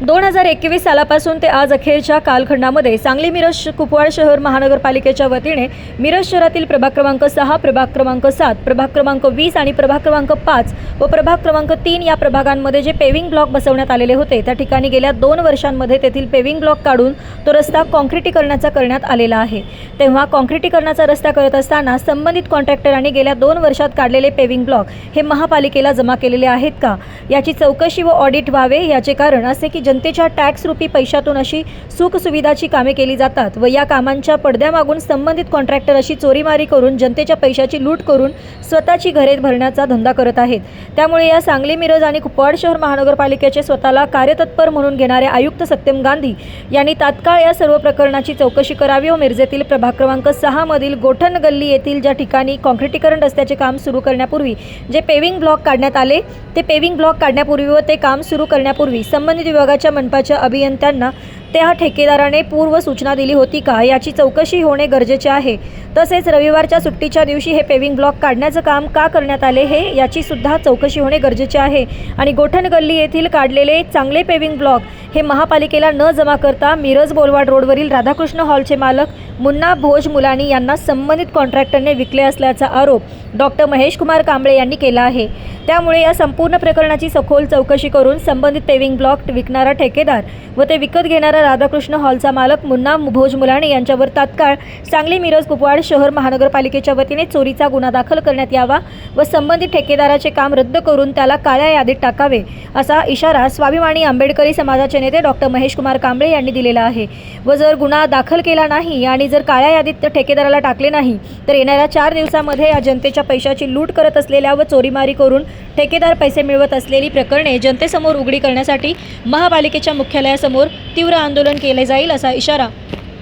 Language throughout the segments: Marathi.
दोन हजार एकवीस सालापासून ते आज अखेरच्या कालखंडामध्ये सांगली मिरज कुपवाड शहर महानगरपालिकेच्या वतीने मिरज शहरातील प्रभाग क्रमांक सहा प्रभाग क्रमांक सात प्रभाग क्रमांक वीस आणि प्रभाग क्रमांक पाच व प्रभाग क्रमांक तीन या प्रभागांमध्ये जे पेविंग ब्लॉक बसवण्यात आलेले होते त्या ठिकाणी गेल्या दोन वर्षांमध्ये तेथील पेविंग ब्लॉक काढून तो रस्ता कॉन्क्रिटीकरणाचा करण्यात आलेला आहे. तेव्हा कॉन्क्रिटीकरणाचा रस्ता करत असताना संबंधित कॉन्ट्रॅक्टरांनी गेल्या दोन वर्षात काढलेले पेविंग ब्लॉक हे महापालिकेला जमा केलेले आहेत का? याची चौकशी व ऑडिट व्हावे याचे कारण असे की जनतेच्या टॅक्स रुपी पैशातून अशी सुखसुविधाची कामे केली जातात व या कामांच्या पडद्यामागून संबंधित कॉन्ट्रॅक्टर अशी चोरीमारी करून जनतेच्या पैशाची लूट करून स्वतःची घरे भरण्याचा धंदा करत आहेत. त्यामुळे या सांगली मिरज आणि कुपवाड शहर महानगरपालिकेचे स्वतःला कार्यतत्पर म्हणून घेणारे आयुक्त सत्यम गांधी यांनी तात्काळ या सर्व प्रकरणाची चौकशी करावी व मिरजेतील प्रभाग क्रमांक सहामधील गोठण गल्ली येथील ज्या ठिकाणी कॉन्क्रिटीकरण रस्त्याचे काम सुरू करण्यापूर्वी जे पेविंग ब्लॉक काढण्यात आले ते पेविंग ब्लॉक काढण्यापूर्वी व ते काम सुरू करण्यापूर्वी संबंधित विभागाच्या मनपाच्या अभियंत्यांना त्या ठेकेदाराने पूर्व सूचना दिली होती का? याची चौकशी होणे गरजेचे आहे. तसेच रविवारच्या सुट्टीच्या दिवशी हे पेविंग ब्लॉक काढण्याचं काम का करण्यात आले हे याची सुद्धा चौकशी होणे गरजेचे आहे. आणि गोठण गल्ली येथील काढलेले चांगले पेविंग ब्लॉक हे महापालिकेला न जमा करता मिरज बोलवाड रोडवरील राधाकृष्ण हॉलचे मालक मुन्ना भोज मुलानी यांना संबंधित कॉन्ट्रॅक्टरने विकले असल्याचा आरोप डॉक्टर महेश कुमार कांबळे यांनी केला आहे. त्यामुळे या संपूर्ण प्रकरणाची सखोल चौकशी करून संबंधित पेविंग ब्लॉक विकणारा ठेकेदार व ते विकत घेणारा राधाकृष्ण हॉलचा मालक मुन्ना भोज मुलाणे यांच्यावर तात्काळ सांगली मिरज कुपवाड शहर महानगरपालिकेच्या वतीने चोरीचा गुन्हा दाखल करण्यात यावा व संबंधित ठेकेदाराचे काम रद्द करून त्याला काळ्या यादीत टाकावे असा इशारा स्वाभिमानी आंबेडकरी समाजाचे नेते डॉक्टर महेश कुमार कांबळे यांनी दिलेला आहे व जर गुन्हा दाखल केला नाही आणि जर काळ्या यादीत ठेकेदाराला टाकले नाही तर येणाऱ्या चार दिवसामध्ये या जनतेच्या पैशाची लूट करत असलेल्या व चोरीमारी करून ठेकेदार पैसे मिळवत असलेली प्रकरणे जनतेसमोर उघडी करण्यासाठी महापालिकेच्या मुख्यालयासमोर तीव्र आंदोलन केले जाईल असा इशारा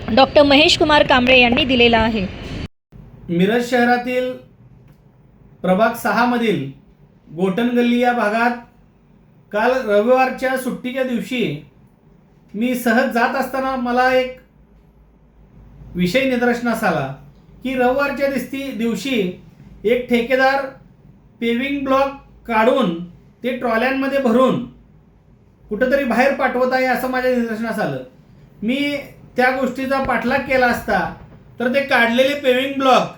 डॉक्टर महेश कुमार कांबळे यांनी दिलेला आहे. मिरज शहरातील प्रभाग सहामधील गोटन गल्ली या भागात काल रविवारच्या सुट्टीच्या दिवशी मी सहज जात असताना मला एक विषय निदर्शनास आला की रविवारच्या दिसती दिवशी एक ठेकेदार पेविंग ब्लॉक काढून ते ट्रॉल्यांमध्ये भरून कुठंतरी बाहेर पाठवत आहे असं माझ्या निदर्शनास आलं. मी त्या गोष्टीचा पाठलाग केला असता तर ते काढलेले पेविंग ब्लॉक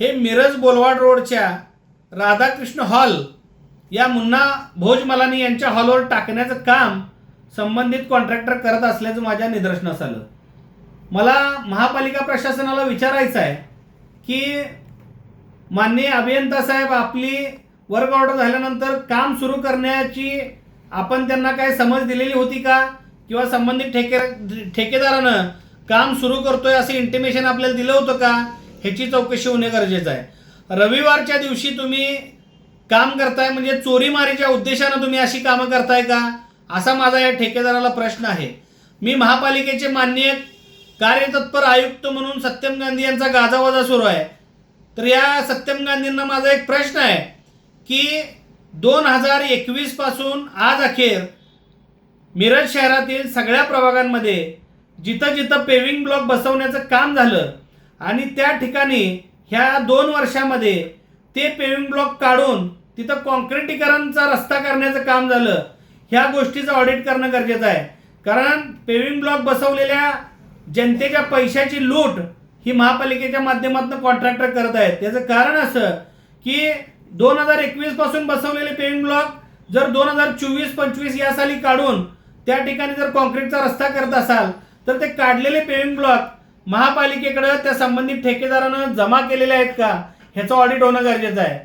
हे मिरज बोलवाड रोडच्या राधाकृष्ण हॉल या मुन्ना भोज मलानी यांच्या हॉलवर टाकण्याचं काम संबंधित कॉन्ट्रॅक्टर करत असल्याचं माझ्या निदर्शनास आलं. मला महापालिका प्रशासनाला विचारायचं आहे की माननीय अभियंता साहेब आपली वर्क ऑर्डर झाल्यानंतर काम सुरू करण्याची आपण त्यांना काय समज दिलेली होती का? किंवा संबंधित ठेके ठेकेदारानं काम सुरू करतोय असं इंटिमेशन आपल्याला दिलं होतं का? ह्याची चौकशी होणे गरजेचं आहे. रविवारच्या दिवशी तुम्ही काम करताय म्हणजे चोरीमारीच्या उद्देशानं तुम्ही अशी कामं करताय का? असा माझा या ठेकेदाराला प्रश्न आहे. मी महापालिकेचे माननीय कार्यतत्पर आयुक्त म्हणून सत्यम गांधी यांचा गाजावाजा सुरू आहे. तर या सत्यम गांधींना माझा एक प्रश्न आहे की दोन हजार एकवीसपासून आज अखेर मिरज शहरातील सगळ्या प्रभागांमध्ये जिथं जिथं पेविंग ब्लॉक बसवण्याचं काम झालं आणि त्या ठिकाणी ह्या दोन वर्षामध्ये ते पेविंग ब्लॉक काढून तिथं कॉन्क्रिटीकरणचा रस्ता करण्याचं काम झालं. ह्या गोष्टीचं ऑडिट करणं गरजेचं आहे. कारण पेविंग ब्लॉक बसवलेल्या जनतेच्या पैशाची लूट ही महापालिकेच्या माध्यमातून कॉन्ट्रॅक्टर करत आहेत. त्याचं कारण असं की दोन हजार एकवीसपासून बसवलेले पेविंग ब्लॉक जर दोन हजार चोवीस पंचवीस या साली काढून त्या ठिकाणी जर कॉन्क्रीटचा रस्ता करत असाल तर ते काढलेले पेविंग ब्लॉक महापालिकेकडे त्या संबंधित ठेकेदारानं जमा केलेले आहेत का? ह्याचं ऑडिट होणं गरजेचं आहे.